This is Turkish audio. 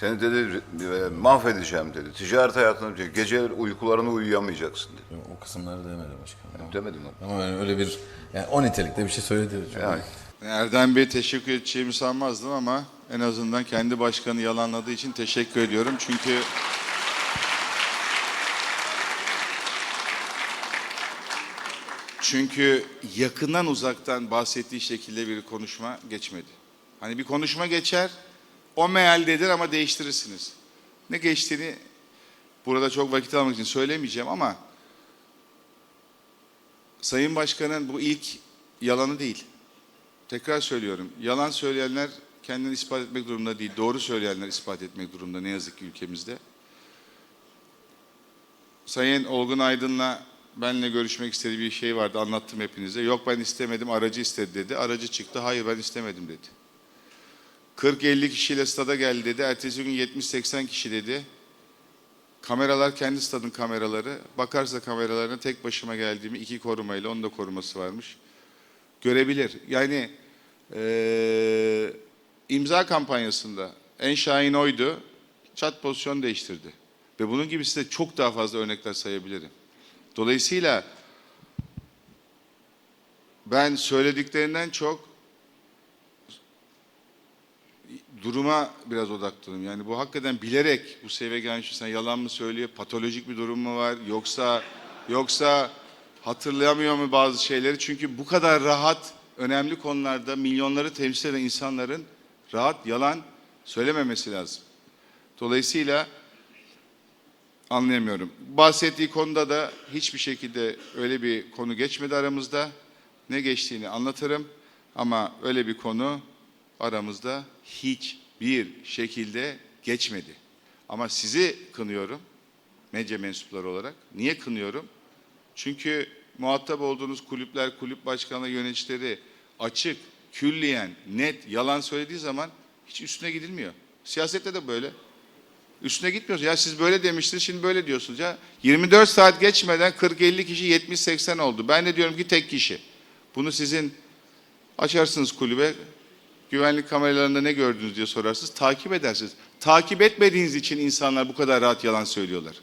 Seni dedi e, mahvedeceğim dedi. Ticaret hayatını dedi. Gece uykularını uyuyamayacaksın dedi. O kısımları demedi başkanım. Demedim mi? Ama yani öyle bir yani o nitelikte bir şey söyledi. Çok Yani. Erdem Bey teşekkür edeceğimi sanmazdım ama en azından kendi başkanı yalanladığı için teşekkür ediyorum. Çünkü Çünkü yakından uzaktan bahsettiği şekilde bir konuşma geçmedi. Hani bir konuşma geçer, o mealdedir ama değiştirirsiniz. Ne geçtiğini burada çok vakit almak için söylemeyeceğim ama Sayın Başkan'ın bu ilk yalanı değil. Tekrar söylüyorum. Yalan söyleyenler kendini ispat etmek durumunda değil. Doğru söyleyenler ispat etmek durumunda ne yazık ki ülkemizde. Sayın Olgun Aydın'la benle görüşmek istediği bir şey vardı. Anlattım hepinize. Yok ben istemedim, aracı istedi dedi. Aracı çıktı. Hayır ben istemedim dedi. 40-50 kişiyle stada geldi dedi. Ertesi gün 70-80 kişi dedi. Kameralar kendi stadın kameraları. Bakarsa kameralarına tek başıma geldiğimi iki korumayla, onun da koruması varmış. Görebilir. Yani eee, imza kampanyasında en şahin oydu. Çat pozisyon değiştirdi. Ve bunun gibi size çok daha fazla örnekler sayabilirim. Dolayısıyla ben söylediklerinden çok duruma biraz odaklanıyorum. Yani bu hakikaten bilerek bu seviyeye gelmiş insan yalan mı söylüyor, patolojik bir durum mu var yoksa yoksa hatırlayamıyor mu bazı şeyleri? Çünkü bu kadar rahat önemli konularda milyonları temsil eden insanların rahat yalan söylememesi lazım. Dolayısıyla anlayamıyorum. Bahsettiği konuda da hiçbir şekilde öyle bir konu geçmedi aramızda. Ne geçtiğini anlatırım ama öyle bir konu aramızda hiçbir şekilde geçmedi. Ama sizi kınıyorum medya mensupları olarak. Niye kınıyorum? Çünkü muhatap olduğunuz kulüpler, kulüp başkanları, yöneticileri açık, külliyen, net yalan söylediği zaman hiç üstüne gidilmiyor. Siyasette de böyle. Üstüne gitmiyoruz. Ya siz böyle demiştiniz şimdi böyle diyorsunuz. Ya 24 saat geçmeden 40-50 kişi 70-80 oldu. Ben de diyorum ki tek kişi. Bunu sizin açarsınız kulübe. Güvenlik kameralarında ne gördünüz diye sorarsınız. Takip edersiniz. Takip etmediğiniz için insanlar bu kadar rahat yalan söylüyorlar.